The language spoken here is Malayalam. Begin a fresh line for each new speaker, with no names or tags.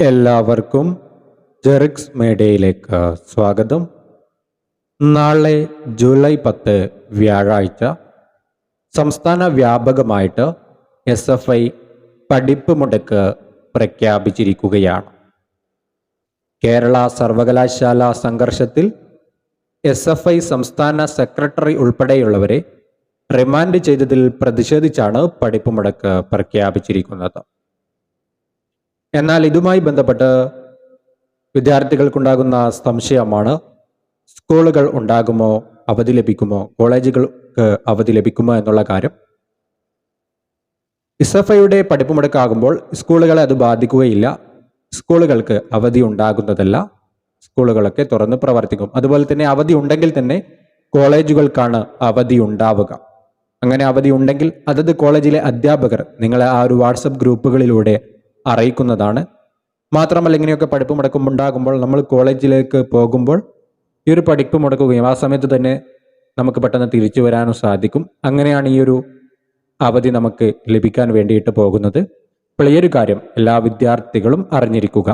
എല്ലാവർക്കും ജെറിക്സ് മേഡയിലേക്ക് സ്വാഗതം. നാളെ ജൂലൈ പത്ത് വ്യാഴാഴ്ച സംസ്ഥാന വ്യാപകമായിട്ട് എസ് എഫ് ഐ പഠിപ്പ് മുടക്ക് പ്രഖ്യാപിച്ചിരിക്കുകയാണ്. കേരള സർവകലാശാല സംഘർഷത്തിൽ എസ് എഫ് ഐ സംസ്ഥാന സെക്രട്ടറി ഉൾപ്പെടെയുള്ളവരെ റിമാൻഡ് ചെയ്തതിൽ പ്രതിഷേധിച്ചാണ് പഠിപ്പ് മുടക്ക് പ്രഖ്യാപിച്ചിരിക്കുന്നത്. എന്നാൽ ഇതുമായി ബന്ധപ്പെട്ട് വിദ്യാർത്ഥികൾക്കുണ്ടാകുന്ന സംശയമാണ്. സ്കൂളുകൾ ഉണ്ടാകുമോ? അവധി ലഭിക്കുമോ? കോളേജുകൾക്ക് അവധി ലഭിക്കുമോ എന്നുള്ള കാര്യം. ഇസഫയുടെ പഠിപ്പ് മുടക്കാകുമ്പോൾ സ്കൂളുകളെ അത് ബാധിക്കുകയില്ല. സ്കൂളുകൾക്ക് അവധി ഉണ്ടാകുന്നതല്ല. സ്കൂളുകളൊക്കെ തുറന്ന് പ്രവർത്തിക്കും. അതുപോലെ തന്നെ അവധി ഉണ്ടെങ്കിൽ തന്നെ കോളേജുകൾക്കാണ് അവധി ഉണ്ടാവുക. അങ്ങനെ അവധി ഉണ്ടെങ്കിൽ അതത് കോളേജിലെ അധ്യാപകർ നിങ്ങളെ ആ ഒരു വാട്സപ്പ് ഗ്രൂപ്പുകളിലൂടെ അറിയിക്കുന്നതാണ്. മാത്രമല്ല ഇങ്ങനെയൊക്കെ പഠിപ്പ് മുടക്കം ഉണ്ടാകുമ്പോൾ നമ്മൾ കോളേജിലേക്ക് പോകുമ്പോൾ ഈ ഒരു പഠിപ്പ് മുടക്കുകയും ആ സമയത്ത് തന്നെ നമുക്ക് പെട്ടെന്ന് തിരിച്ചു വരാനും സാധിക്കും. അങ്ങനെയാണ് ഈ ഒരു അവധി നമുക്ക് ലഭിക്കാൻ വേണ്ടിയിട്ട് പോകുന്നത്. അപ്പോൾ ഈ ഒരു കാര്യം എല്ലാ വിദ്യാർത്ഥികളും അറിഞ്ഞിരിക്കുക.